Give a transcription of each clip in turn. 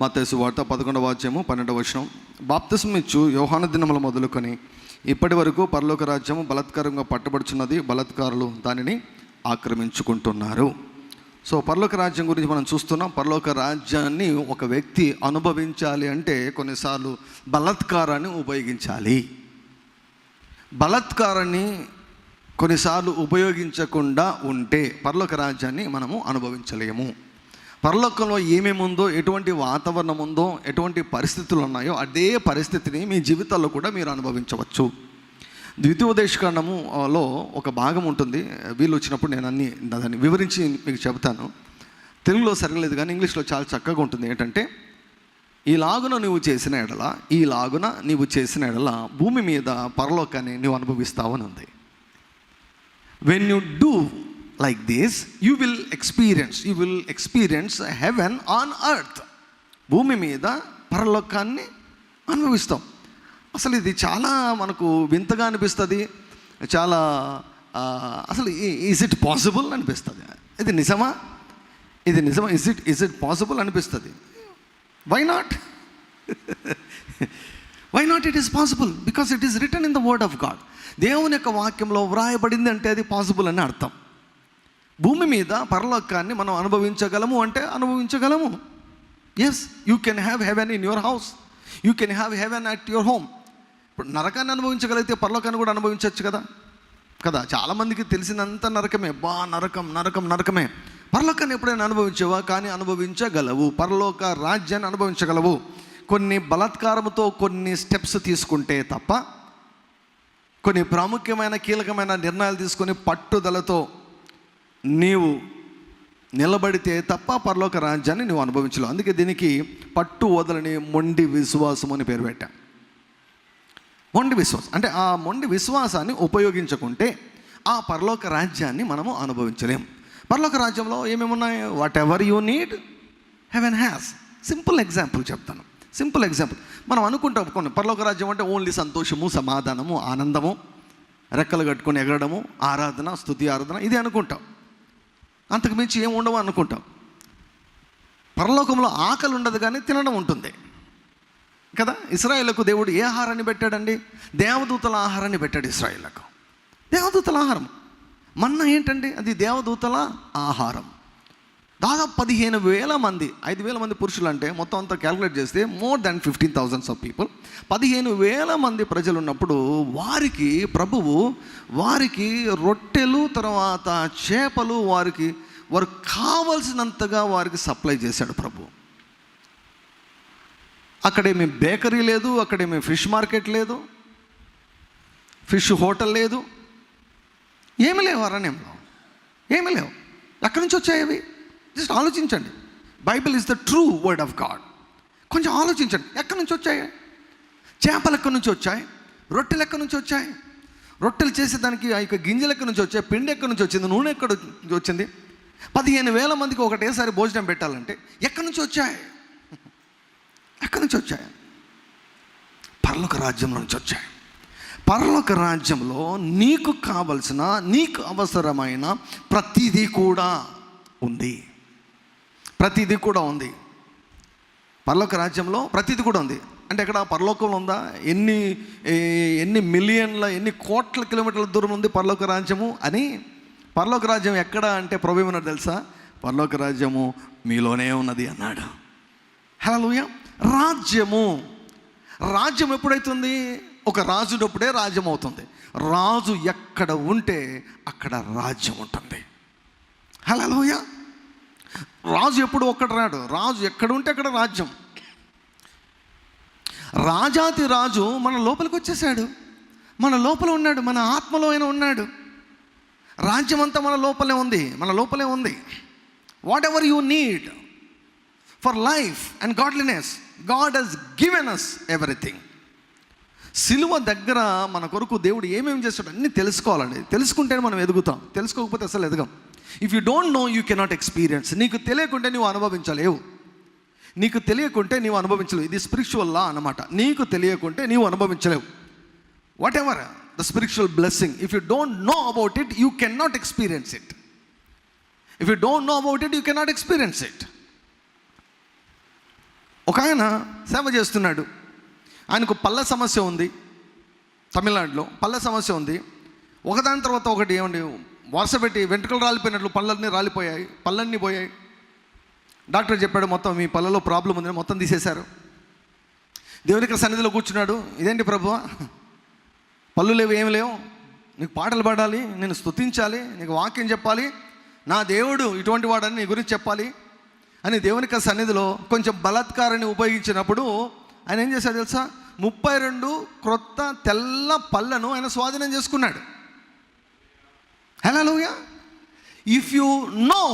మత్తయి వార్త పదకొండవ వాచ్యము పన్నెండవ వచనం. బాప్తిస్మ ఇచ్చు యోహాన దినములు మొదలుకొని ఇప్పటి వరకు పరలోక రాజ్యము బలత్కారంగా పట్టబడుచున్నది బలత్కారులు దానిని ఆక్రమించుకుంటున్నారు. సో పరలోక రాజ్యం గురించి మనం చూస్తున్నాం. పరలోక రాజ్యాన్ని ఒక వ్యక్తి అనుభవించాలి అంటే కొన్నిసార్లు బలత్కారాన్ని ఉపయోగించాలి. బలత్కారాన్ని కొన్నిసార్లు ఉపయోగించకుండా ఉంటే పరలోక రాజ్యాన్ని మనము అనుభవించలేము. పరలోకంలో ఏమేమి ఉందో ఎటువంటి వాతావరణం ఉందో ఎటువంటి పరిస్థితులు ఉన్నాయో అదే పరిస్థితిని మీ జీవితాల్లో కూడా మీరు అనుభవించవచ్చు. ద్వితీయోదేశకాండములో ఒక భాగం ఉంటుంది. వీళ్ళు వచ్చినప్పుడు నేను అన్ని దాన్ని వివరించి మీకు చెబుతాను. తెలుగులో సరగలేదు కానీ ఇంగ్లీష్లో చాలా చక్కగా ఉంటుంది. ఏంటంటే ఈ లాగున నువ్వు చేసిన ఎడల ఈ లాగున నీవు చేసిన ఎడల భూమి మీద పరలోకాన్ని నువ్వు అనుభవిస్తావని ఉంది. When you do like this you will experience you will experience heaven on earth భూమి మీద పరలోకాన్ని అనుభవిస్తాం. అసలు ఇది చాలా మనకు వింతగా అనిపిస్తుంది. చాలా అసలు ఈజ్ ఇట్ పాసిబుల్ అనిపిస్తుంది. ఇది నిజమా? ఇది నిజమా? Is it is it possible అనిపిస్తుంది? Why not why not it is possible because it is written in the word of God దేవుని యొక్క వాక్యంలో వ్రాయబడింది అంటే అది పాసిబుల్ అని అర్థం. భూమి మీద పరలోకాన్ని మనం అనుభవించగలము అంటే అనుభవించగలము. Yes you can have heaven in your house you can have heaven at your home ఇప్పుడు నరకాన్ని అనుభవించగలిగితే పరలోకాన్ని కూడా అనుభవించవచ్చు కదా? కదా? చాలామందికి తెలిసినంత నరకమే. బా నరకం నరకం నరకమే. పరలోకాన్ని ఎప్పుడైనా అనుభవించేవా? కానీ అనుభవించగలవు. పరలోక రాజ్యాన్ని అనుభవించగలవు. కొన్ని బలాత్కారముతో కొన్ని స్టెప్స్ తీసుకుంటే తప్ప కొన్ని ప్రాముఖ్యమైన కీలకమైన నిర్ణయాలు తీసుకొని పట్టుదలతో నీవు నిలబడితే తప్ప పరలోక రాజ్యాన్ని నువ్వు అనుభవించలేవు. అందుకే దీనికి పట్టు వదలని మొండి విశ్వాసం అని పేరు పెట్టాం. మొండి విశ్వాసం. అంటే ఆ మొండి విశ్వాసాన్ని ఉపయోగించుకుంటే ఆ పరలోక రాజ్యాన్ని మనము అనుభవించలేం. పరలోక రాజ్యంలో ఏమేమి ఉన్నాయి? Whatever you need heaven has simple example చెప్తాను. సింపుల్ ఎగ్జాంపుల్ మనం అనుకుంటాం కొన్ని. పరలోక రాజ్యం అంటే ఓన్లీ సంతోషము సమాధానము ఆనందము రెక్కలు కట్టుకొని ఎగరడము ఆరాధన స్థుతి ఆరాధన ఇది అనుకుంటాం. అంతకు మించి ఏం ఉండవు అనుకుంటాం. పరలోకంలో ఆకలి ఉండదు కానీ తినడం ఉంటుంది. కదా? ఇస్రాయేళ్ళకు దేవుడు ఏ ఆహారాన్ని పెట్టాడండి? దేవదూతల ఆహారాన్ని పెట్టాడు ఇస్రాయేళ్ళకు దేవదూతల ఆహారం. మన్న ఏంటండి? అది దేవదూతల ఆహారం. దాదాపు పదిహేను వేల మంది ఐదు వేల మంది పురుషులు అంటే మొత్తం అంతా క్యాలిక్యులేట్ చేస్తే more than fifteen thousands of people పదిహేను వేల మంది ప్రజలు ఉన్నప్పుడు వారికి ప్రభువు వారికి రొట్టెలు తర్వాత చేపలు వారికి వారు కావలసినంతగా వారికి సప్లై చేశాడు ప్రభు. అక్కడేమి బేకరీ లేదు అక్కడేమి ఫిష్ మార్కెట్ లేదు ఫిష్ హోటల్ లేదు. ఏమి లేవు అరణ్యంలో. ఏమి లేవు. ఎక్కడి నుంచి వచ్చాయి అవి? జస్ట్ ఆలోచించండి. Bible is the true word of God. కొంచెం ఆలోచించండి. ఎక్కడి నుంచి వచ్చాయి? చేపలు ఎక్కడి నుంచి వచ్చాయి? రొట్టెలు ఎక్కడి నుంచి వచ్చాయి? రొట్టెలు చేసేదానికి ఆ యొక్క గింజలు ఎక్కడి నుంచి వచ్చాయి? పిండి ఎక్కడి నుంచి వచ్చింది? నూనె ఎక్కడ నుంచి వచ్చింది? పదిహేను వేల మందికి ఒకటేసారి భోజనం పెట్టాలంటే ఎక్కడి నుంచి వచ్చాయి? ఎక్కడి నుంచి వచ్చాయి? పర్లోక రాజ్యం నుంచి వచ్చాయి. పరలోక రాజ్యంలో నీకు కావలసిన నీకు అవసరమైన ప్రతిదీ కూడా ఉంది. ప్రతిదీ కూడా ఉంది. పరలోక రాజ్యంలో ప్రతిదీ కూడా ఉంది. అంటే ఇక్కడ పరలోకంలో ఉందా? ఎన్ని ఎన్ని మిలియన్ల ఎన్ని కోట్ల కిలోమీటర్ల దూరం ఉంది పరలోక రాజ్యము అని పరలోక రాజ్యం ఎక్కడ అంటే ప్రభు ఏమన్నాడు తెలుసా? పరలోక రాజ్యము మీలోనే ఉన్నది అన్నాడు. హలోయ రాజ్యము. రాజ్యం ఎప్పుడైతుంది? ఒక రాజునప్పుడే రాజ్యం అవుతుంది. రాజు ఎక్కడ ఉంటే అక్కడ రాజ్యం ఉంటుంది. హలోయ రాజు ఎప్పుడు ఒక్కడు రాడు. రాజు ఎక్కడ ఉంటే అక్కడ రాజ్యం. రాజాతి రాజు మన లోపలికి వచ్చేసాడు. మన లోపల ఉన్నాడు. మన ఆత్మలో ఆయన ఉన్నాడు. రాజ్యం అంతా మన లోపలే ఉంది. మన లోపలే ఉంది. Whatever you need for life and godliness God has given us everything సిలువ దగ్గర మన కొరకు దేవుడు ఏమేమి చేస్తాడు అన్నీ తెలుసుకోవాలండి. తెలుసుకుంటేనే మనం ఎదుగుతాం. తెలుసుకోకపోతే అసలు ఎదగం. If you don't know you cannot experience నీకు తెలియకుంటే నువ్వు అనుభవించలేవు. నీకు తెలియకుంటే నీవు అనుభవించలేవు. ఇది స్పిరిచువల్ లా అన్నమాట. నీకు తెలియకుంటే నీవు అనుభవించలేవు. Whatever the spiritual blessing if you don't know about it you can not experience it if you don't know about it you cannot experience it ఒక ఆయన సేవ చేస్తున్నాడు. ఆయనకు పళ్ళ సమస్య ఉంది. తమిళనాడులో పళ్ళ సమస్య ఉంది. ఒకదాని తర్వాత ఒకటి ఏమండి? వరుస పెట్టి వెంట్రుకలు రాలిపోయినట్లు పళ్ళన్నీ రాలిపోయాయి పళ్ళన్నీ పోయాయి. డాక్టర్ చెప్పాడు మొత్తం మీ పళ్ళలో ప్రాబ్లం ఉందని మొత్తం తీసేశారు. దేవునికి సన్నిధిలో కూర్చున్నాడు. ఇదేంటి ప్రభు? పళ్ళు లేవు ఏమి లేవు. నీకు పాటలు పాడాలి నేను స్తుతించాలి నీకు వాక్యం చెప్పాలి. నా దేవుడు ఇటువంటి వాడని నీ గురించి చెప్పాలి. అని దేవునికి సన్నిధిలో కొంచెం బలాత్కారాన్ని ఉపయోగించినప్పుడు ఆయన ఏం చేశాడు తెలుసా? ముప్పై రెండు క్రొత్త తెల్ల పళ్ళను ఆయన స్వాధీనం చేసుకున్నాడు. హలోయా if you know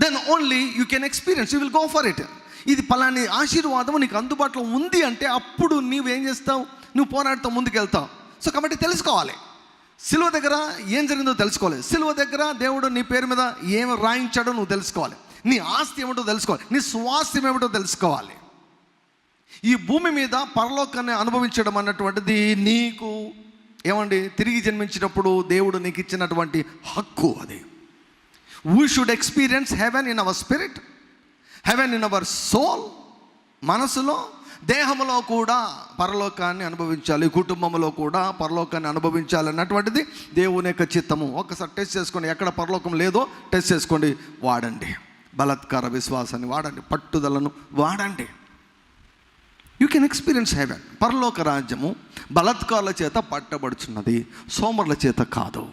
then only you can experience you will go for it ఇది పలాని ఆశీర్వాదం నీకు అందుబాటులో ఉంది అంటే అప్పుడు నువ్వేం చేస్తావు? నువ్వు పోరాడుతావు ముందుకెళ్తావు. సో కాబట్టి తెలుసుకోవాలి. సిలువ దగ్గర ఏం జరిగిందో తెలుసుకోవాలి. సిలువ దగ్గర దేవుడు నీ పేరు మీద ఏం రాయించాడో నువ్వు తెలుసుకోవాలి. నీ ఆస్తి ఏమిటో తెలుసుకోవాలి. నీ స్వాస్థ్యం ఏమిటో తెలుసుకోవాలి. ఈ భూమి మీద పరలోకాన్ని అనుభవించడం అన్నటువంటిది నీకు ఏమండి? తిరిగి జన్మించినప్పుడు దేవుడు నీకు ఇచ్చినటువంటి హక్కు అది. We should experience heaven in our spirit heaven in our soul మనసులో దేహంలో కూడా పరలోకాన్ని అనుభవించాలి కుటుంబంలో కూడా పరలోకాన్ని అనుభవించాలి అన్నటువంటిది దేవుని యొక్క చిత్తము. ఒకసారి టెస్ట్ చేసుకోండి ఎక్కడ పరలోకం లేదో టెస్ట్ చేసుకోండి. వాడండి. బలత్కార విశ్వాసాన్ని వాడండి పట్టుదలను వాడండి. యూ కెన్ ఎక్స్పీరియన్స్ హెవెన్ పరలోక రాజ్యము బలత్కారుల చేత పట్టబడుచున్నది సోమరుల చేత కాదు.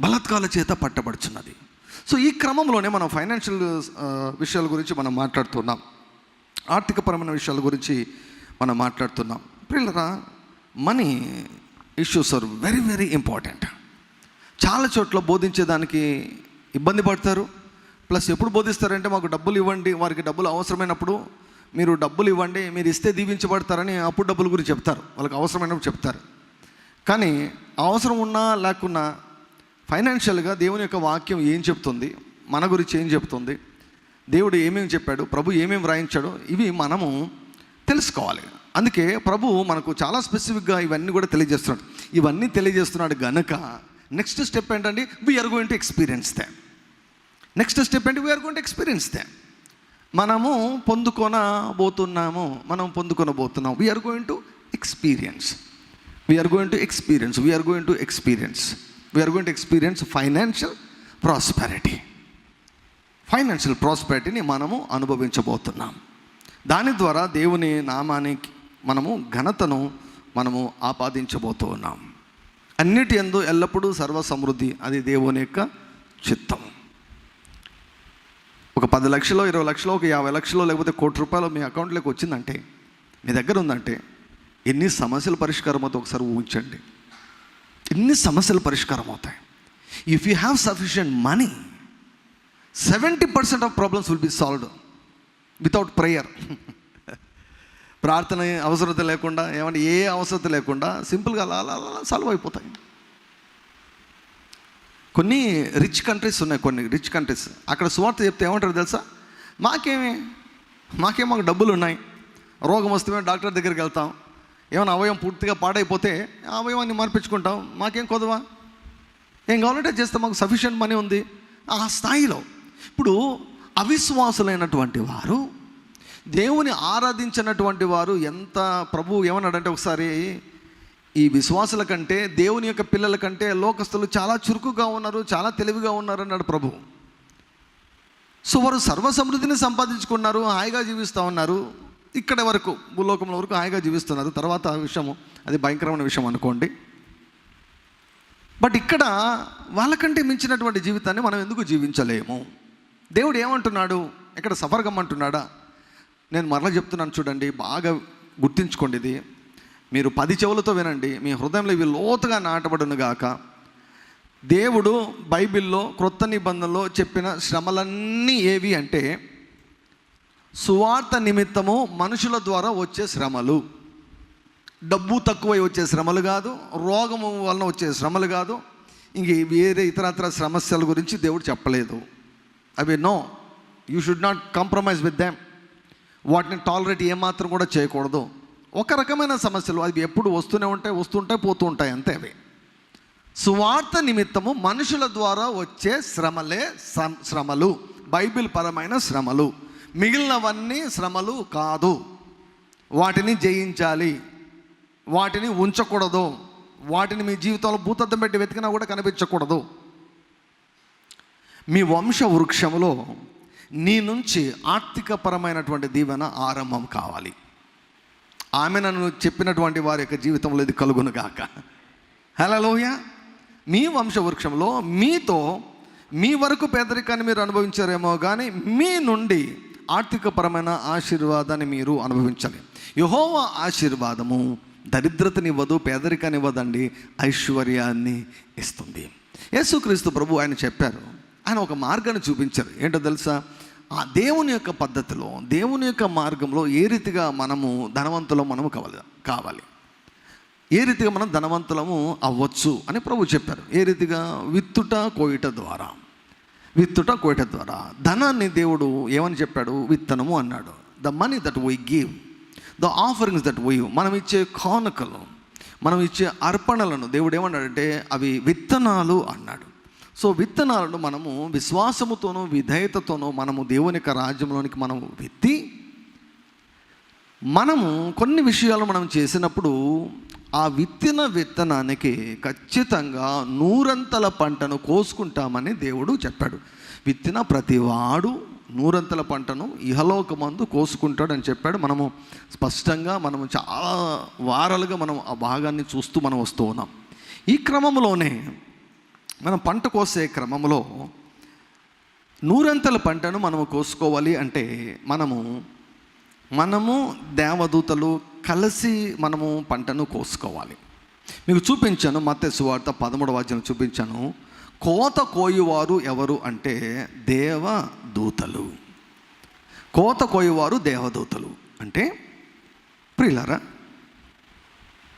బలత్కారుల చేత పట్టబడుచున్నది. సో ఈ క్రమంలోనే మనం ఫైనాన్షియల్ విషయాల గురించి మనం మాట్లాడుతున్నాం. ఆర్థికపరమైన విషయాల గురించి మనం మాట్లాడుతున్నాం. పిల్లరా money issues are very very important చాలా చోట్ల బోధించేదానికి ఇబ్బంది పడతారు. ప్లస్ ఎప్పుడు బోధిస్తారంటే మాకు డబ్బులు ఇవ్వండి వారికి డబ్బులు అవసరమైనప్పుడు మీరు డబ్బులు ఇవ్వండి మీరు ఇస్తే దీవించబడతారని అప్పుడు డబ్బుల గురించి చెప్తారు. వాళ్ళకి అవసరమైనప్పుడు చెప్తారు. కానీ అవసరం ఉన్నా లేకున్నా ఫైనాన్షియల్గా దేవుని యొక్క వాక్యం ఏం చెప్తుంది మన గురించి ఏం చెప్తుంది దేవుడు ఏమేమి చెప్పాడు ప్రభు ఏమేమి వ్రాయించాడు ఇవి మనము తెలుసుకోవాలి. అందుకే ప్రభు మనకు చాలా స్పెసిఫిక్గా ఇవన్నీ కూడా తెలియజేస్తున్నాడు. ఇవన్నీ తెలియజేస్తున్నాడు గనక నెక్స్ట్ స్టెప్ ఏంటంటే we're going to experience the next step ఏంటి? We're going to experience the మనము పొందుకొనబోతున్నాము. మనం పొందుకొనబోతున్నాం. We're going to experience we're going to experience we're going to experience we're going to experience financial prosperity financial ప్రాస్పెరిటీని మనము అనుభవించబోతున్నాం. దాని ద్వారా దేవుని నామానికి మనము ఘనతను మనము ఆపాదించబోతూ ఉన్నాం అన్నిటి ఎందు ఎల్లప్పుడూ సర్వసమృద్ధి అది దేవుని యొక్క చిత్తం. ఒక పది లక్షలో ఇరవై లక్షలో ఒక యాభై లక్షలో లేకపోతే కోటి రూపాయలు మీ అకౌంట్లోకి వచ్చిందంటే మీ దగ్గర ఉందంటే ఎన్ని సమస్యలు పరిష్కారం అవుతాయి ఒకసారి ఊహించండి. ఎన్ని సమస్యలు పరిష్కారం అవుతాయి. If you have sufficient money seventy percent of problems will be solved without prayer ప్రార్థన అవసరత లేకుండా ఏమంటే ఏ అవసరత లేకుండా సింపుల్గా అలా అలా అలా సాల్వ్ అయిపోతాయి. కొన్ని రిచ్ కంట్రీస్ ఉన్నాయి కొన్ని రిచ్ కంట్రీస్ అక్కడ సువార్త చెప్తే ఏమంటారు తెలుసా? మాకేమి మాకేం మాకు డబ్బులు ఉన్నాయి రోగం వస్తే మేము డాక్టర్ దగ్గరికి వెళ్తాం. ఏమైనా అవయవం పూర్తిగా పాడైపోతే ఆ అవయవాన్ని మార్పించుకుంటాం. మాకేం కొదవా? ఏం కావాలంటే చేస్తే మాకు సఫిషియంట్ మనీ ఉంది. ఆ స్థాయిలో ఇప్పుడు అవిశ్వాసులైనటువంటి వారు దేవుని ఆరాధించినటువంటి వారు ఎంత ప్రభు ఏమన్నాడంటే ఒకసారి ఈ విశ్వాసుల కంటే దేవుని యొక్క పిల్లల కంటే లోకస్తులు చాలా చురుకుగా ఉన్నారు చాలా తెలివిగా ఉన్నారు అన్నాడు ప్రభు. సో వారు సర్వసమృద్ధిని సంపాదించుకున్నారు హాయిగా జీవిస్తూ ఉన్నారు. ఇక్కడ వరకు భూలోకంలో వరకు హాయిగా జీవిస్తున్నారు. తర్వాత ఆ విషయము అది భయంకరమైన విషయం అనుకోండి. బట్ ఇక్కడ వాళ్ళకంటే మించినటువంటి జీవితాన్ని మనం ఎందుకు జీవించలేము? దేవుడు ఏమంటున్నాడు? ఇక్కడ సఫర్గమ్మంటున్నాడా? నేను మరలా చెప్తున్నాను చూడండి బాగా గుర్తించుకోండి ఇది. మీరు పది చెవులతో వినండి. మీ హృదయంలో ఇవి లోతుగా నాటబడును గాక. దేవుడు బైబిల్లో క్రొత్త నిబంధనలో చెప్పిన శ్రమలన్నీ ఏవి అంటే సువార్త నిమిత్తము మనుషుల ద్వారా వచ్చే శ్రమలు. డబ్బు తక్కువై వచ్చే శ్రమలు కాదు రోగము వలన వచ్చే శ్రమలు కాదు. ఇంక వేరే ఇతరత్ర సమస్యల గురించి దేవుడు చెప్పలేదు. అవి no you should not compromise with them వాటిని టాలరేట్ ఏమాత్రం కూడా చేయకూడదు. ఒక రకమైన సమస్యలు అవి ఎప్పుడు వస్తూనే ఉంటాయి వస్తుంటాయి పోతూ ఉంటాయి అంతే అవి. సువార్త నిమిత్తము మనుషుల ద్వారా వచ్చే శ్రమలే శ్రమలు బైబిల్ పరమైన శ్రమలు. మిగిలినవన్నీ శ్రమలు కాదు. వాటిని జయించాలి. వాటిని ఉంచకూడదు. వాటిని మీ జీవితంలో భూతద్దం పెట్టి వెతికినా కూడా కనిపించకూడదు. మీ వంశ వృక్షములో నీ నుంచి ఆర్థికపరమైనటువంటి దీవెన ఆరంభం కావాలి. ఆమె నన్ను చెప్పినటువంటి వారి యొక్క జీవితంలో ఇది కలుగును గాక హలోయ మీ వంశవృక్షంలో మీతో మీ వరకు పేదరికాన్ని మీరు అనుభవించారేమో కానీ మీ నుండి ఆర్థికపరమైన ఆశీర్వాదాన్ని మీరు అనుభవించాలి. యహోవ ఆశీర్వాదము దరిద్రతనివ్వదు పేదరికాన్ని ఇవ్వదండి ఐశ్వర్యాన్ని ఇస్తుంది. యేసుక్రీస్తు ప్రభు ఆయన చెప్పారు ఆయన ఒక మార్గాన్ని చూపించారు. ఏంటో తెలుసా? ఆ దేవుని యొక్క పద్ధతిలో దేవుని యొక్క మార్గంలో ఏ రీతిగా మనము ధనవంతులం మనము కావాలి కావాలి? ఏ రీతిగా మనం ధనవంతులము అవ్వచ్చు అని ప్రభు చెప్పారు. ఏ రీతిగా? విత్తుట కోయిట ద్వారా. విత్తుట కోయిట ద్వారా. ధనాన్ని దేవుడు ఏమని చెప్పాడు? విత్తనము అన్నాడు. The money that we give the offerings that we మనం ఇచ్చే కానుకలు మనం ఇచ్చే అర్పణలను దేవుడు ఏమన్నాడంటే అవి విత్తనాలు అన్నాడు. సో విత్తనాలను మనము విశ్వాసముతోనూ విధేయతతోనూ మనము దేవుని యొక్క రాజ్యంలోనికి మనము విత్తి మనము కొన్ని విషయాలు మనం చేసినప్పుడు ఆ విత్తిన విత్తనానికి ఖచ్చితంగా నూరంతల పంటను కోసుకుంటామని దేవుడు చెప్పాడు. విత్తిన ప్రతివాడు నూరంతల పంటను ఇహలోకమందు కోసుకుంటాడని చెప్పాడు. మనము స్పష్టంగా మనము చాలా వారాలుగా మనం ఆ భాగాన్ని చూస్తూ మనం వస్తూ ఉన్నాం. ఈ క్రమంలోనే మనం పంట కోసే క్రమంలో నూరంతల పంటను మనము కోసుకోవాలి అంటే మనము మనము దేవదూతలు కలిసి మనము పంటను కోసుకోవాలి. మీకు చూపించాను మత్తే సువార్త పదమూడవ వాద్యం చూపించాను. కోత కోయువారు ఎవరు అంటే దేవదూతలు. కోత కోయువారు దేవదూతలు అంటే ప్రియులారా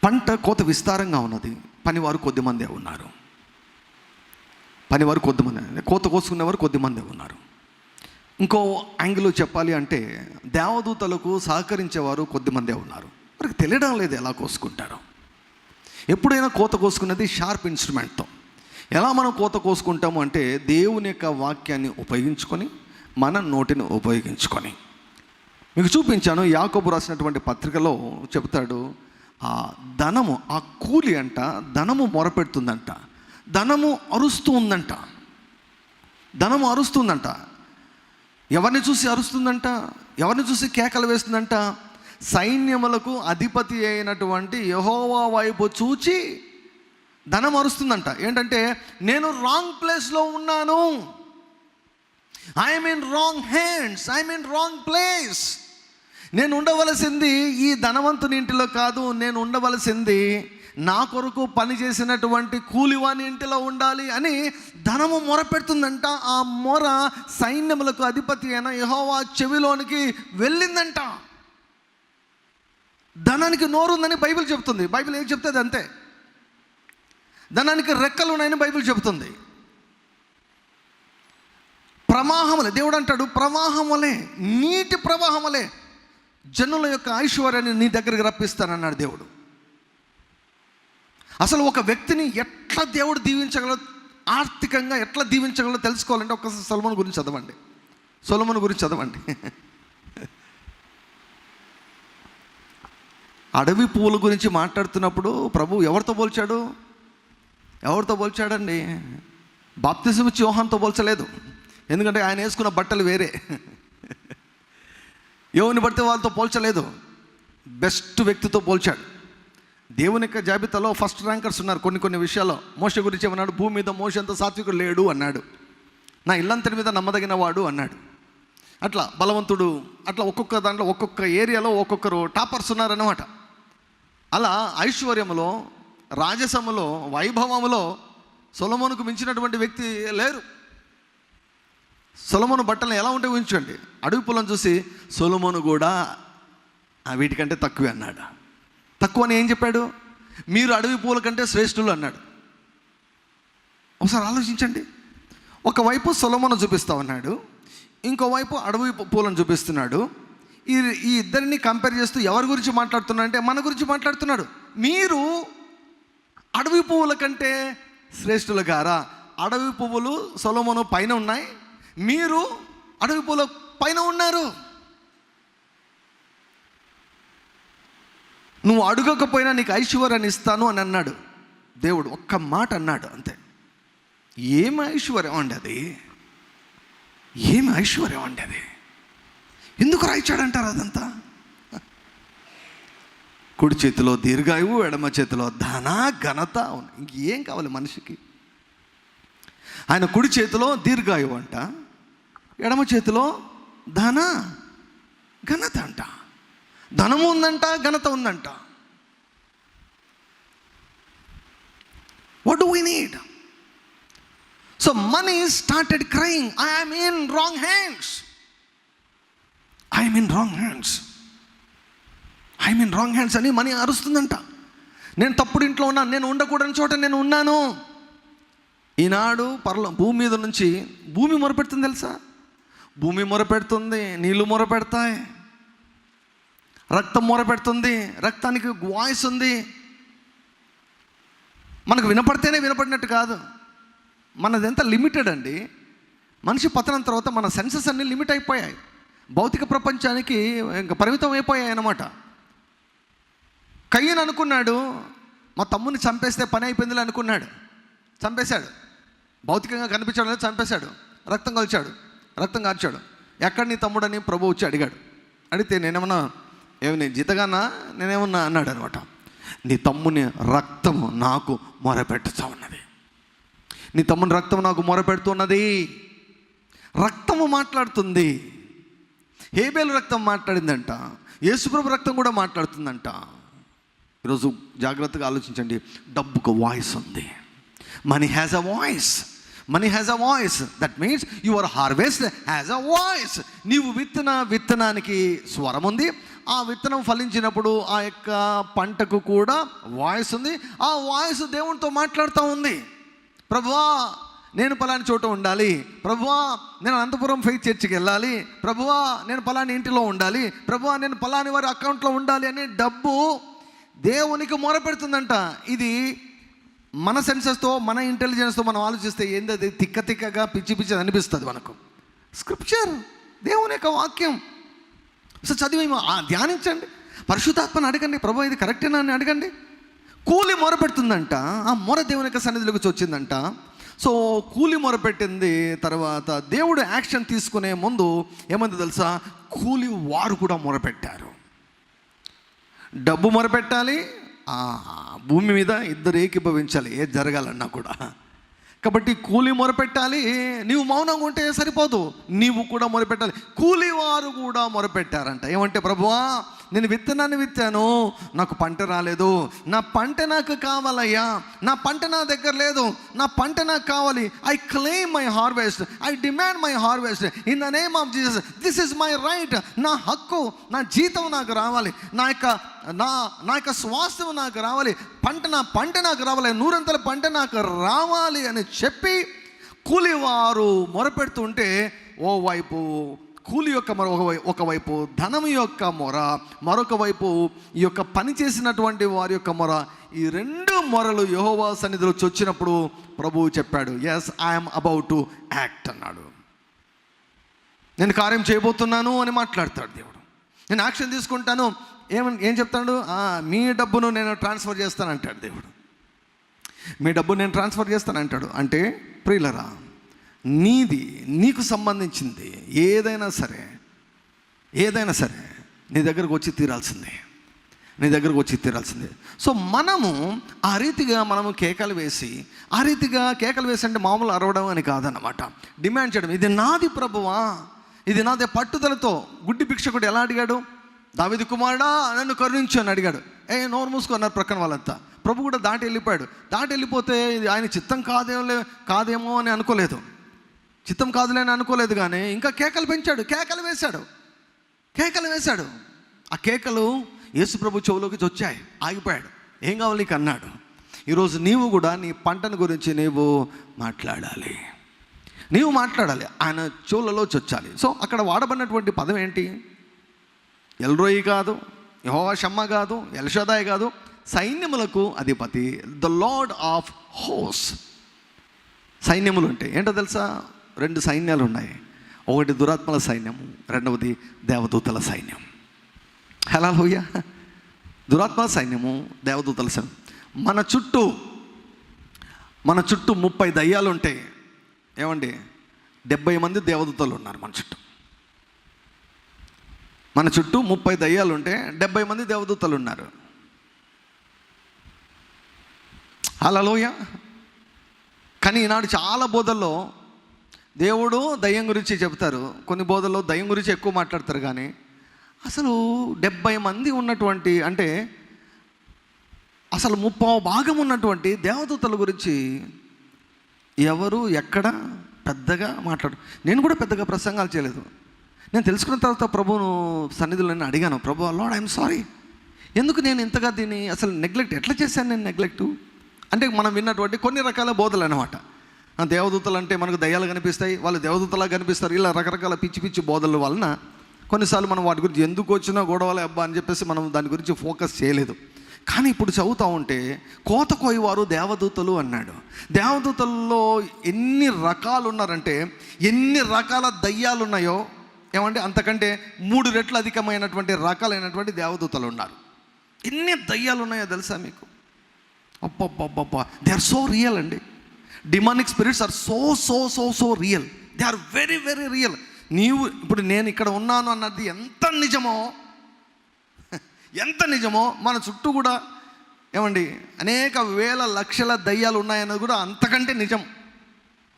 పంట కోత విస్తారంగా ఉన్నది. పనివారు కొద్దిమందే ఉన్నారు. పనివారు కొద్దిమంది కోత కోసుకునేవారు కొద్దిమంది ఉన్నారు. ఇంకో యాంగిల్లో చెప్పాలి అంటే దేవదూతలకు సహకరించేవారు కొద్దిమందే ఉన్నారు. వారికి తెలియడం లేదు ఎలా కోసుకుంటారో. ఎప్పుడైనా కోత కోసుకున్నది షార్ప్ ఇన్స్ట్రుమెంట్తో. ఎలా మనం కోత కోసుకుంటాము అంటే దేవుని యొక్క వాక్యాన్ని ఉపయోగించుకొని మన నోటిని ఉపయోగించుకొని. మీకు చూపించాను యాకోబు రాసినటువంటి పత్రికలో చెబుతాడు ఆ ధనము ఆ కూలి అంట ధనము మొరపెడుతుందంట. ధనము అరుస్తూ ఉందంట. ధనము అరుస్తుందంట. ఎవరిని చూసి అరుస్తుందంట? ఎవరిని చూసి కేకలు వేస్తుందంట? సైన్యములకు అధిపతి అయినటువంటి యహోవా వైపు చూచి ధనం అరుస్తుందంట. ఏంటంటే నేను రాంగ్ ప్లేస్లో ఉన్నాను. I mean wrong hands I mean wrong place నేను ఉండవలసింది ఈ ధనవంతుని ఇంటిలో కాదు నేను ఉండవలసింది నా కొరకు పని చేసినటువంటి కూలివాని ఇంటిలో ఉండాలి అని ధనము మొర పెడుతుందంట ఆ మొర సైన్యములకు అధిపతి అయిన యహోవా చెవిలోనికి వెళ్ళిందంట. ధనానికి నోరుందని బైబిల్ చెప్తుంది బైబిల్ ఏం చెప్తుంది అంతే? ధనానికి రెక్కలు ఉన్నాయని బైబిల్ చెబుతుంది. ప్రవాహములే దేవుడు అంటాడు ప్రవాహములే నీటి ప్రవాహములే జనుల యొక్క ఐశ్వర్యాన్ని నీ దగ్గరికి రప్పిస్తానన్నాడు దేవుడు. అసలు ఒక వ్యక్తిని ఎట్లా దేవుడు దీవించగలరు ఆర్థికంగా ఎట్లా దీవించగలదో తెలుసుకోవాలంటే ఒక్కసారి సొలమన్ గురించి చదవండి. సొలమన్ గురించి చదవండి. అడవి పువ్వుల గురించి మాట్లాడుతున్నప్పుడు ప్రభు ఎవరితో పోల్చాడు? ఎవరితో పోల్చాడండి? బాప్తిజం ఇచ్చి యోహాన్తో పోల్చలేదు. ఎందుకంటే ఆయన వేసుకున్న బట్టలు వేరే. ఎవరిని పడితే వాళ్ళతో పోల్చలేదు. బెస్ట్ వ్యక్తితో పోల్చాడు. దేవుని యొక్క జాబితాలో ఫస్ట్ ర్యాంకర్స్ ఉన్నారు కొన్ని కొన్ని విషయాల్లో. మోష గురించి ఏమన్నాడు? భూమి మీద మోష అంత సాత్వికుడు లేడు అన్నాడు. నా ఇల్లంతటి మీద నమ్మదగిన వాడు అన్నాడు. అట్లా బలవంతుడు అట్లా ఒక్కొక్క దాంట్లో ఒక్కొక్క ఏరియాలో ఒక్కొక్కరు టాపర్స్ ఉన్నారన్నమాట. అలా ఐశ్వర్యములో రాజసములో వైభవములో సొలమోనుకు మించినటువంటి వ్యక్తి లేరు. సొలమోను బట్టలు ఎలా ఉంటే ఉంచండి అడవి పొలం చూసి సొలమోను కూడా వీటికంటే తక్కువే అన్నాడు. తక్కువ అని ఏం చెప్పాడు? మీరు అడవి పూల కంటే శ్రేష్ఠులు అన్నాడు. ఒకసారి ఆలోచించండి. ఒకవైపు సొలమును చూపిస్తా ఉన్నాడు ఇంకోవైపు అడవి పూలను చూపిస్తున్నాడు. ఈ ఈ ఇద్దరిని కంపేర్ చేస్తూ ఎవరి గురించి మాట్లాడుతున్నాడు అంటే మన గురించి మాట్లాడుతున్నాడు. మీరు అడవి పువ్వుల కంటే శ్రేష్ఠులు గారా? అడవి పువ్వులు సొలమును పైన ఉన్నాయి. మీరు అడవి పువ్వుల పైన ఉన్నారు. నువ్వు అడగకపోయినా నీకు ఐశ్వర్యాన్ని ఇస్తాను అని అన్నాడు. దేవుడు ఒక్క మాట అన్నాడు అంతే. ఏమి ఐశ్వర్యం అండి అది? ఏమి ఐశ్వర్యం అండి అది? ఎందుకు రాయిచాడంటారు అదంతా? కుడి చేతిలో దీర్ఘాయువు ఎడమ చేతిలో ధన ఘనత ఇంకేం కావాలి మనిషికి? ఆయన కుడి చేతిలో దీర్ఘాయువు అంట ఎడమ చేతిలో ధన ఘనత అంట. ధనము ఉందంట ఘనత ఉందంట. What do we need so money started crying I'm in wrong hands I'm in wrong hands I mean wrong hands అని మనీ అరుస్తుందంట. నేను తప్పుడు ఇంట్లో ఉన్నాను నేను ఉండకూడని చోట నేను ఉన్నాను. ఈనాడు పర్ల భూమి మీద నుంచి భూమి మొరపెడుతుంది తెలుసా? భూమి మొరపెడుతుంది నీళ్ళు మొరపెడతాయి. రక్తం మొరపెడుతుంది రక్తానికి వాయిస్ ఉంది. మనకు వినపడితేనే వినపడినట్టు కాదు. మనదంతా లిమిటెడ్ అండి? మనిషి పతనం తర్వాత మన సెన్సెస్ అన్నీ లిమిట్ అయిపోయాయి. భౌతిక ప్రపంచానికి ఇంకా పరిమితం అయిపోయాయి అన్నమాట. కయ్యను అనుకున్నాడు మా తమ్ముని చంపేస్తే పని అయిపోయిందిలే అనుకున్నాడు. చంపేశాడు. భౌతికంగా కనిపించాడు చంపేశాడు. రక్తం కలిచాడు రక్తం కార్చాడు. ఎక్కడ నీ తమ్ముడని ప్రభు వచ్చి అడిగాడు. అడిగితే నేనేమన్నా ఏమి నేను జీతగానా? నేనేమన్నా అన్నాడు అనమాట. నీ తమ్ముని రక్తము నాకు మొరపెట్టుతా ఉన్నది. నీ తమ్ముని రక్తం నాకు మొరపెడుతున్నది రక్తము మాట్లాడుతుంది. హేబేలు రక్తం మాట్లాడిందంట. యేసుప్రభు రక్తం కూడా మాట్లాడుతుందంట. ఈరోజు జాగ్రత్తగా ఆలోచించండి. డబ్బుకు వాయిస్ ఉంది. Money has a voice money has a voice that means your harvest has a voice నీవు విత్తన విత్తనానికి స్వరం ఉంది. ఆ విత్తనం ఫలించినప్పుడు ఆ యొక్క పంటకు కూడా వాయిస్ ఉంది. ఆ వాయిస్ దేవునితో మాట్లాడుతూ ఉంది. ప్రభువా నేను పలాని చోట ఉండాలి. ప్రభువా నేను అనంతపురం ఫెయిత్ చర్చికి వెళ్ళాలి. ప్రభువా నేను పలాని ఇంటిలో ఉండాలి. ప్రభువా నేను పలాని వారి అకౌంట్లో ఉండాలి అనే డబ్బు దేవునికి మొరపెడుతుందంట. ఇది మన సెన్సెస్తో మన ఇంటెలిజెన్స్తో మనం ఆలోచిస్తే ఏంది అది తిక్క తిక్కగా పిచ్చి పిచ్చి అనిపిస్తుంది మనకు. స్క్రిప్చర్ దేవుని యొక్క వాక్యం. సో చదివి ఆ ధ్యానించండి. పరిశుద్ధాత్మను అడగండి. ప్రభు ఇది కరెక్టేనా అని అడగండి. కూలి మొరపెడుతుందంట. ఆ మొర దేవుని యొక్క సన్నిధిలోకి వచ్చిందంట. సో కూలి మొరపెట్టింది. తర్వాత దేవుడు యాక్షన్ తీసుకునే ముందు ఏమంది తెలుసా? కూలి వారు కూడా మొరపెట్టారు. డబ్బు మొరపెట్టాలి. ఆ భూమి మీద ఇద్దరు ఏకీభవించాలి. ఏది జరగాలన్నా కూడా. కాబట్టి కూలి మొరపెట్టాలి. నీవు మౌనంగా ఉంటే సరిపోదు. నీవు కూడా మొరపెట్టాలి. కూలి వారు కూడా మొరపెట్టారంట. ఏమంటే ప్రభువా నేను విత్తనాన్ని విత్తాను. నాకు పంట రాలేదు. నా పంట నాకు కావాలయ్యా. నా పంట నా దగ్గర లేదు. నా పంట నాకు కావాలి. I claim my harvest I demand my harvest in the name of Jesus this is my right నా హక్కు నా జీతం నాకు రావాలి. నా యొక్క నా నా యొక్క స్వాస్థ్యం నాకు రావాలి. పంట నా పంట నాకు రావాలి. నూరంతల పంట నాకు రావాలి అని చెప్పి కూలివారు మొరపెడుతుంటే ఓ వైపు కూలి యొక్క మొర ఒకవైపు ధనం యొక్క మొర మరొక వైపు ఈ యొక్క పని చేసినటువంటి వారి యొక్క మొర ఈ రెండు మొరలు యహోవా సన్నిధిలో చొచ్చినప్పుడు ప్రభువు చెప్పాడు yes I'm about to act అన్నాడు. నేను కార్యం చేయబోతున్నాను అని మాట్లాడతాడు దేవుడు. నేను యాక్షన్ తీసుకుంటాను. ఏమని ఏం చెప్తాడు? మీ డబ్బును నేను ట్రాన్స్ఫర్ చేస్తానంటాడు దేవుడు. మీ డబ్బు నేను ట్రాన్స్ఫర్ చేస్తానంటాడు. అంటే ప్రియులరా నీది నీకు సంబంధించింది ఏదైనా సరే ఏదైనా సరే నీ దగ్గరకు వచ్చి తీరాల్సిందే. నీ దగ్గరకు వచ్చి తీరాల్సిందే. సో మనము ఆ రీతిగా మనము కేకలు వేసి ఆ రీతిగా కేకలు వేసి అంటే మామూలు అరవడం అని కాదన్నమాట. డిమాండ్ చేయడం ఇది నాది ప్రభువా ఇది నాదే పట్టుదలతో గుడ్డి భిక్షకుడు ఎలా అడిగాడు? దావిది కుమారుడా నన్ను కరుణించు అని అడిగాడు. ఏ నోరు మూసుకున్నారు ప్రక్కన వాళ్ళంతా. ప్రభు కూడా దాటి వెళ్ళిపోయాడు. దాటి వెళ్ళిపోతే ఇది ఆయన చిత్తం కాదేమో కాదేమో అని అనుకోలేదు. చిత్తం కాదులే అని అనుకోలేదు కానీ ఇంకా కేకలు పెంచాడు కేకలు వేశాడు కేకలు వేశాడు. ఆ కేకలు యేసుప్రభు చెవులోకి వచ్చాయి ఆగిపోయాడు. ఏం కావాలి నీకు అన్నాడు. ఈరోజు నీవు కూడా నీ పంటను గురించి నీవు మాట్లాడాలి. నీవు మాట్లాడాలి ఆయన చెవులలో చొచ్చాలి. సో అక్కడ వాడబడినటువంటి పదం ఏంటి? ఎల్రోయి కాదు యహోవా షమ్మ కాదు ఎల్షదాయ్ కాదు సైన్యములకు అధిపతి ద లార్డ్ ఆఫ్ హోస్. సైన్యములు ఉంటాయి ఏంటో తెలుసా? రెండు సైన్యాలు ఉన్నాయి ఒకటి దురాత్మల సైన్యం రెండవది దేవదూతల సైన్యం. హలా లోయ దురాత్మల సైన్యము దేవదూతల సైన్యం. మన చుట్టూ మన చుట్టూ ముప్పై దయ్యాలు ఉంటాయి ఏమండి? డెబ్బై మంది దేవదూతలు ఉన్నారు మన చుట్టూ. మన చుట్టూ ముప్పై దయ్యాలు ఉంటే డెబ్బై మంది దేవదూతలు ఉన్నారు అలలోయ కానీ ఈనాడు చాలా బోధల్లో దేవుడు దయ్యం గురించి చెబుతారు కొన్ని బోధల్లో దయ్యం గురించి ఎక్కువ మాట్లాడతారు కానీ అసలు డెబ్బై మంది ఉన్నటువంటి అంటే అసలు ముప్పావు భాగం ఉన్నటువంటి దేవదూతల గురించి ఎవరు ఎక్కడ పెద్దగా మాట్లాడు నేను కూడా పెద్దగా ప్రసంగాలు చేయలేదు. నేను తెలుసుకున్న తర్వాత ప్రభువును సన్నిధిలో నేను అడిగాను ప్రభు లాడ్ ఐఎమ్ సారీ ఎందుకు నేను ఇంతగా దీన్ని అసలు నెగ్లెక్ట్ ఎట్లా చేశాను నేను నెగ్లెక్ట్ అంటే మనం విన్నటువంటి కొన్ని రకాల బోధలు అనమాట దేవదూతలు అంటే మనకు దయ్యాలు కనిపిస్తాయి వాళ్ళు దేవదూతలా కనిపిస్తారు. ఇలా రకరకాల పిచ్చి పిచ్చి బోధల వలన కొన్నిసార్లు మనం వాటి గురించి ఎందుకు వచ్చినా గొడవలే అబ్బా అని చెప్పేసి మనం దాని గురించి ఫోకస్ చేయలేదు. కానీ ఇప్పుడు చదువుతా ఉంటే కోత కోయవారు దేవదూతలు అన్నాడు. దేవదూతల్లో ఎన్ని రకాలు ఉన్నారంటే ఎన్ని రకాల దయ్యాలు ఉన్నాయో ఏమంటే అంతకంటే మూడు రెట్లు అధికమైనటువంటి రకాలైనటువంటి దేవదూతలు ఉన్నారు. ఎన్ని దయ్యాలు ఉన్నాయో తెలుసా మీకు? అబ్బబ్బబ్బబ్బా. దే ఆర్ సో రియల్ అండి. Demonic spirits are so so so so real they are very very real నీవు ఇప్పుడు నేను ఇక్కడ ఉన్నాను అన్నది ఎంత నిజమో ఎంత నిజమో మన చుట్టూ కూడా ఏమండి అనేక వేల లక్షల దయ్యాలు ఉన్నాయన్నది కూడా అంతకంటే నిజం.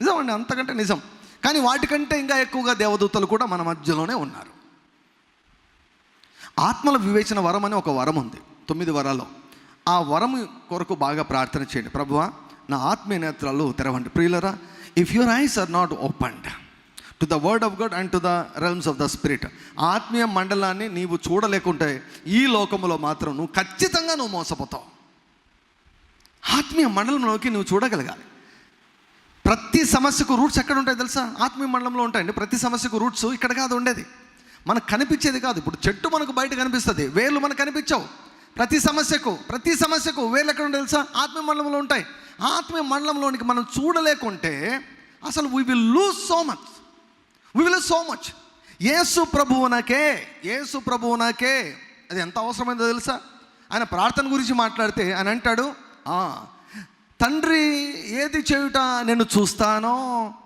నిజం అండి అంతకంటే నిజం. కానీ వాటికంటే ఇంకా ఎక్కువగా దేవదూతలు కూడా మన మధ్యలోనే ఉన్నారు. ఆత్మల వివేచన వరం అని ఒక వరం ఉంది తొమ్మిది వరాల్లో. ఆ వరం కొరకు బాగా ప్రార్థన చేయండి. ప్రభువా నా ఆత్మీయ నేత్రాలు తెరవండి. ప్రియులరా if your eyes are not opened to the word of God and to the realms of the spirit ఆత్మీయ మండలాన్ని నీవు చూడలేకుంటే ఈ లోకంలో మాత్రం నువ్వు ఖచ్చితంగా నువ్వు మోసపోతావు. ఆత్మీయ మండలంలోకి నువ్వు చూడగలగాలి. ప్రతి సమస్యకు రూట్స్ ఎక్కడ ఉంటాయి తెలుసా? ఆత్మీయ మండలంలో ఉంటాయండి. ప్రతి సమస్యకు రూట్స్ ఇక్కడ కాదు ఉండేది. మనకు కనిపించేది కాదు. ఇప్పుడు చెట్టు మనకు బయట కనిపిస్తుంది వేర్లు మనకు కనిపించవు. ప్రతి సమస్యకు ప్రతి సమస్యకు వేర్లు ఎక్కడ ఉంటాయి తెలుసా? ఆత్మీయ మండలంలో ఉంటాయి. ఆత్మీయ మండలంలోనికి మనం చూడలేకుంటే అసలు we will lose so much we will so much యేసు ప్రభువునకే యేసు ప్రభువునకే. అది ఎంత అవసరమైందో తెలుసా? ఆయన ప్రార్థన గురించి మాట్లాడితే ఆయన అంటాడు తండ్రి ఏది చేయుట నేను చూస్తానో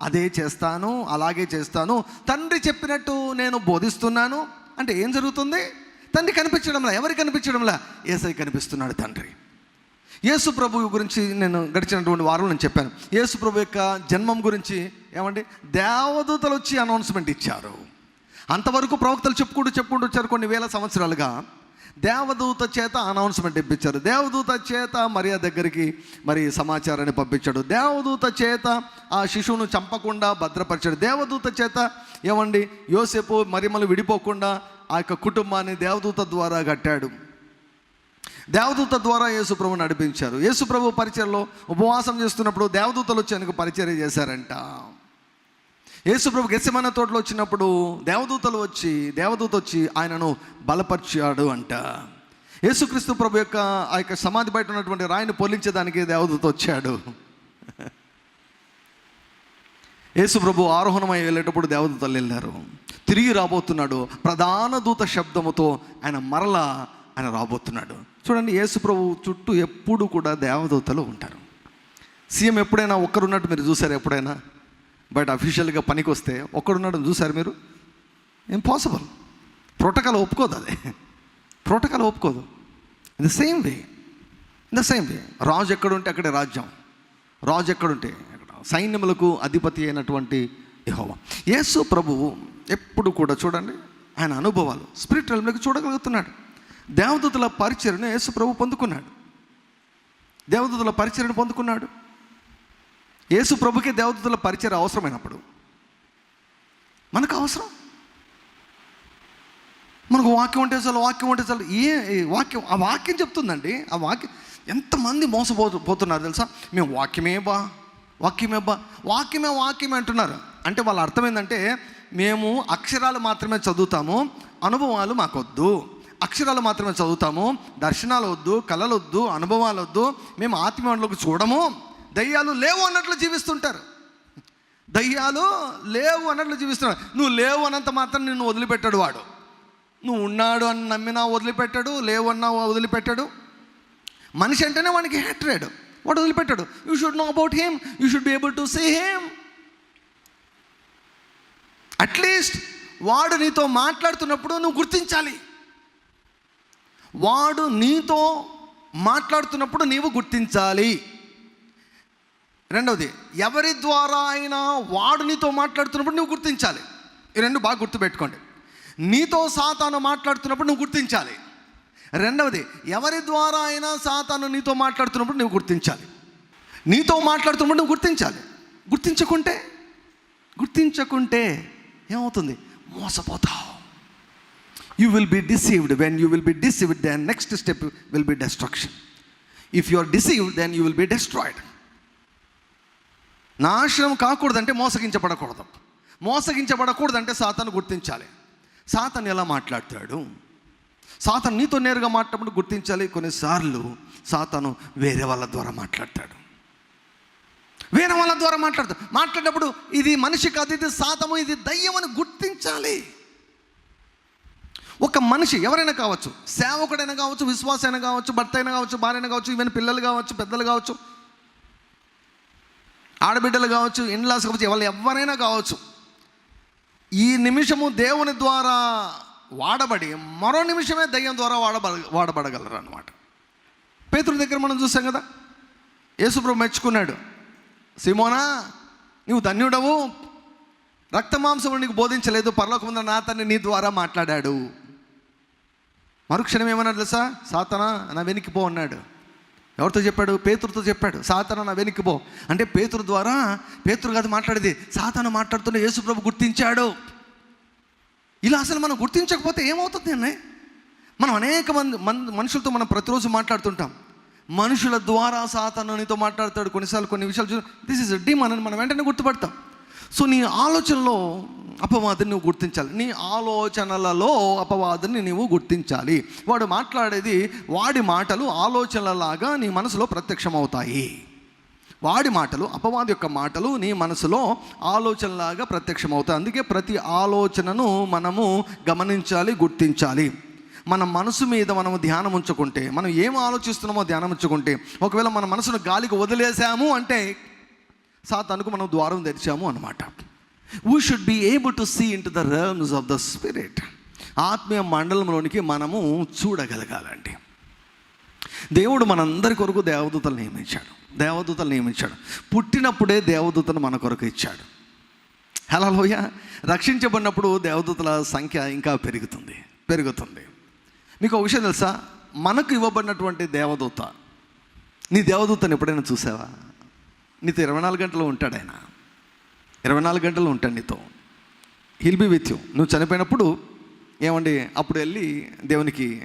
అదే చేస్తాను అలాగే చేస్తాను. తండ్రి చెప్పినట్టు నేను బోధిస్తున్నాను. అంటే ఏం జరుగుతుంది? తండ్రి కనిపించడంలా ఎవరికి కనిపించడంలా? ఏసై కనిపిస్తున్నాడు తండ్రి. యేసు ప్రభు గురించి నేను గడిచినటువంటి వారం నేను చెప్పాను. యేసు ప్రభు యొక్క జన్మం గురించి ఏమండి? దేవదూతలు వచ్చి అనౌన్స్మెంట్ ఇచ్చారు. అంతవరకు ప్రవక్తలు చెప్పుకుంటూ చెప్పుకుంటూ వచ్చారు కొన్ని వేల సంవత్సరాలుగా. దేవదూత చేత అనౌన్స్మెంట్ ఇప్పించారు. దేవదూత చేత మరియా దగ్గరికి మరి సమాచారాన్ని పంపించాడు. దేవదూత చేత ఆ శిశువును చంపకుండా భద్రపరిచాడు. దేవదూత చేత ఏమండి? యోసేపు మరిమలు విడిపోకుండా ఆ యొక్క కుటుంబాన్ని దేవదూత ద్వారా కట్టాడు. దేవదూత ద్వారా యేసుప్రభు నడిపించారు. యేసుప్రభు పరిచయలో ఉపవాసం చేస్తున్నప్పుడు దేవదూతలు వచ్చి ఆయనకు పరిచయం చేశారంట. యేసుప్రభు గెస్సమైన తోటలో వచ్చినప్పుడు దేవదూతలు వచ్చి దేవదూత వచ్చి ఆయనను బలపరిచాడు అంట. యేసుక్రీస్తు ప్రభు యొక్క ఆ యొక్క సమాధి బయట ఉన్నటువంటి రాయిని పొలించేదానికి దేవదూత వచ్చాడు. యేసు ప్రభు ఆరోహణమై వెళ్ళేటప్పుడు దేవదూతలు వెళ్ళారు. తిరిగి రాబోతున్నాడు. ప్రధాన దూత శబ్దముతో ఆయన మరలా ఆయన రాబోతున్నాడు. చూడండి యేసు ప్రభు చుట్టూ ఎప్పుడు కూడా దేవదూతలు ఉంటారు. సీఎం ఎప్పుడైనా ఒక్కరున్నట్టు మీరు చూసారు ఎప్పుడైనా? బయట అఫీషియల్గా పనికి వస్తే ఒక్కడున్నాడు చూసారు మీరు? ఇంపాసిబుల్. ప్రోటోకాల్ ఒప్పుకోదు అది. ప్రోటోకాల్ ఒప్పుకోదు. In the same way in the same way రాజు ఎక్కడుంటే అక్కడే రాజ్యం. రాజు ఎక్కడుంటే అక్కడ సైన్యములకు అధిపతి అయినటువంటి యహోవా. యేసు ప్రభువు ఎప్పుడు కూడా చూడండి ఆయన అనుభవాలు స్పిరిట్ రెల్మ్లోకి చూడగలుగుతున్నాడు. దేవదూతల పరిచయను యేసుప్రభు పొందుకున్నాడు. దేవదూతల పరిచయను పొందుకున్నాడు. యేసు ప్రభుకి దేవదూతల పరిచయం అవసరమైనప్పుడు మనకు అవసరం మనకు వాక్యం ఉంటే చాలు వాక్యం ఉంటే చాలు ఏ ఏ వాక్యం ఆ వాక్యం చెప్తుందండి ఆ వాక్యం ఎంతమంది మోసపోతు పోతున్నారు తెలుసా? మేము వాక్యమే బా వాక్యమే బా వాక్యమే వాక్యమే అంటున్నారు. అంటే వాళ్ళ అర్థం ఏంటంటే మేము అక్షరాలు మాత్రమే చదువుతాము అనుభవాలు మాకొద్దు. అక్షరాలు మాత్రమే చదువుతాము. దర్శనాలు వద్దు కళలు వద్దు అనుభవాలు వద్దు మేము ఆత్మీయంలోకి చూడము. దయ్యాలు లేవు అన్నట్లు జీవిస్తుంటారు. దయ్యాలు లేవు అన్నట్లు జీవిస్తున్నాడు నువ్వు లేవు అన్నంత మాత్రం నిన్ను వదిలిపెట్టాడు వాడు. నువ్వు ఉన్నాడు అని నమ్మినా వదిలిపెట్టాడు లేవు అన్నా వదిలిపెట్టాడు. మనిషి అంటేనే వానికి హ్యాట్రేడ్ వాడు వదిలిపెట్టాడు. You should know about him you should be able to say him at least వాడు నీతో మాట్లాడుతున్నప్పుడు నువ్వు గుర్తించాలి. వాడు నీతో మాట్లాడుతున్నప్పుడు నీవు గుర్తించాలి. రెండవది ఎవరి ద్వారా అయినా వాడు నీతో మాట్లాడుతున్నప్పుడు నువ్వు గుర్తించాలి. ఈ రెండు బాగా గుర్తుపెట్టుకోండి నీతో సాతాను మాట్లాడుతున్నప్పుడు నువ్వు గుర్తించాలి. రెండవది ఎవరి ద్వారా అయినా సాతాను నీతో మాట్లాడుతున్నప్పుడు నువ్వు గుర్తించాలి. నీతో మాట్లాడుతున్నప్పుడు నువ్వు గుర్తించాలి. గుర్తించకుంటే గుర్తించకుంటే ఏమవుతుంది? మోసపోతావు. You will be deceived when you will be deceived then next step will be destruction if you are deceived then you will be destroyed నాశనం కాకూడదంటే మోసగించబడకూడదు. మోసగించబడకూడదంటే సాతాను గుర్తించాలి. సాతాను ఎలా మాట్లాడతాడు? సాతాను నీతో నేరుగా మాట్లాడినప్పుడు గుర్తించాలి. కొన్నిసార్లు సాతాను వేరే వాళ్ళ ద్వారా మాట్లాడతాడు. వేరే వాళ్ళ ద్వారా మాట్లాడతాడు. మాట్లాడినప్పుడు ఇది మనిషి కాదు ఇది సాతము ఇది దయ్యం అని గుర్తించాలి. ఒక మనిషి ఎవరైనా కావచ్చు సేవకుడైనా కావచ్చు విశ్వాస అయినా కావచ్చు భర్త అయినా కావచ్చు భార్య అయినా కావచ్చు ఈవెన్ పిల్లలు కావచ్చు పెద్దలు కావచ్చు ఆడబిడ్డలు కావచ్చు ఇండ్లాస్ కావచ్చు వాళ్ళు ఎవరైనా కావచ్చు ఈ నిమిషము దేవుని ద్వారా వాడబడి మరో నిమిషమే దయ్యం ద్వారా వాడబడ వాడబడగలరు అనమాట పేతుడి దగ్గర మనం చూసాం కదా యేసుప్రభు మెచ్చుకున్నాడు సిమోనా నీవు ధన్యుడవు రక్తమాంసము నీకు బోధించలేదు పరలోకముందర నా తన్ని నీ ద్వారా మాట్లాడాడు. మరుక్షణం ఏమన్నాడు తెలుసా? సాతన నా వెనక్కి పో అన్నాడు. ఎవరితో చెప్పాడు? పేతురుతో చెప్పాడు. సాతన నా వెనక్కి పో. అంటే పేతురు ద్వారా పేతురు కాదు మాట్లాడేది సాతన మాట్లాడుతున్న యేసుప్రభు గుర్తించాడు. ఇలా అసలు మనం గుర్తించకపోతే ఏమవుతుంది అన్నీ మనం అనేక మంది మంది మనుషులతో మనం ప్రతిరోజు మాట్లాడుతుంటాం. మనుషుల ద్వారా సాతాను నీతో మాట్లాడతాడు. కొన్నిసార్లు కొన్ని విషయాలు చూ దిస్ ఇస్ డీమన్ అని మనం వెంటనే గుర్తుపడతాం. సో నీ ఆలోచనలో అపవాదిని నువ్వు గుర్తించాలి. నీ ఆలోచనలలో అపవాదిని నీవు గుర్తించాలి. వాడు మాట్లాడేది వాడి మాటలు ఆలోచనలలాగా నీ మనసులో ప్రత్యక్షమవుతాయి. వాడి మాటలు అపవాది యొక్క మాటలు నీ మనసులో ఆలోచనలాగా ప్రత్యక్షమవుతాయి. అందుకే ప్రతి ఆలోచనను మనము గమనించాలి గుర్తించాలి. మన మనసు మీద మనము ధ్యానం ఉంచుకుంటే మనం ఏం ఆలోచిస్తున్నామో ధ్యానం ఉంచుకుంటే ఒకవేళ మన మనసును గాలికి వదిలేసాము అంటే సాతానుకు మనం ద్వారం తెరిచాము అనమాట we should be able to see into the realms of the spirit ఆత్మీయ మండలంలోనికి మనము చూడగలగాలండి. దేవుడు మనందరి కొరకు దేవదూతలు నియమించాడు. దేవదూతలు నియమించాడు. పుట్టినప్పుడే దేవదూతను మన కొరకు ఇచ్చాడు. హలోయ రక్షించబడినప్పుడు దేవదూతల సంఖ్య ఇంకా పెరుగుతుంది. పెరుగుతుంది. మీకు ఒక విషయం తెలుసా? మనకు ఇవ్వబడినటువంటి దేవదూత. నీ దేవదూతను ఎప్పుడైనా చూసావా? నీతో ఇరవై నాలుగు గంటలు ఉంటాడు ఆయన. ఇరవై నాలుగు గంటలు ఉంటాను నీతో. హిల్ బి విత్ యూ నువ్వు చనిపోయినప్పుడు ఏమండి? అప్పుడు వెళ్ళి దేవునికి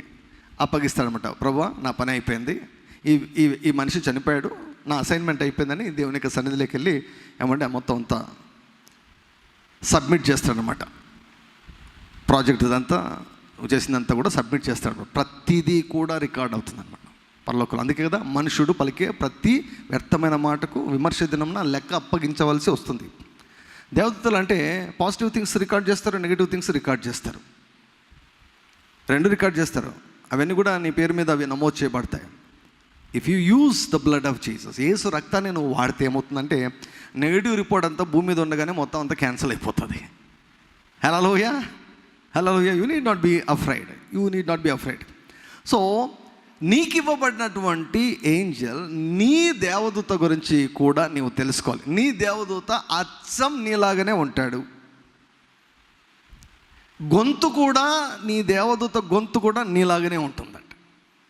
అప్పగిస్తాడనమాట. ప్రభు నా పని అయిపోయింది. ఈ ఈ ఈ మనిషి చనిపోయాడు. నా అసైన్మెంట్ అయిపోయిందని దేవునికి సన్నిధిలోకి వెళ్ళి ఏమంటే మొత్తం అంతా సబ్మిట్ చేస్తాడనమాట. ప్రాజెక్ట్ ఇదంతా నువ్వు చేసిందంతా కూడా సబ్మిట్ చేస్తాడు ప్రతిదీ కూడా రికార్డ్ అవుతుంది అనమాట పరలోకంలో. అందుకే కదా మనుషుడు పలికే ప్రతి వ్యర్థమైన మాటకు విమర్శ దినంన లెక్క అప్పగించవలసి వస్తుంది. దేవదూతలు అంటే పాజిటివ్ థింగ్స్ రికార్డ్ చేస్తారు నెగిటివ్ థింగ్స్ రికార్డ్ చేస్తారు. రెండు రికార్డ్ చేస్తారు. అవన్నీ కూడా నీ పేరు మీద అవి నమోదు చేయబడతాయి. If you use the blood of Jesus Yesu రక్తాన్ని నువ్వు వాడితే ఏమవుతుందంటే నెగిటివ్ రిపోర్ట్ అంతా భూమి మీద ఉండగానే మొత్తం అంతా క్యాన్సిల్ అయిపోతుంది. హలో లోయ హలో లోయ you need not be afraid you need not be afraid so నీకు ఇవ్వబడినటువంటి ఏంజల్ నీ దేవదూత గురించి కూడా నీవు తెలుసుకోవాలి. నీ దేవదూత అచ్చం నీలాగానే ఉంటాడు. గొంతు కూడా నీ దేవదూత గొంతు కూడా నీలాగానే ఉంటుంది.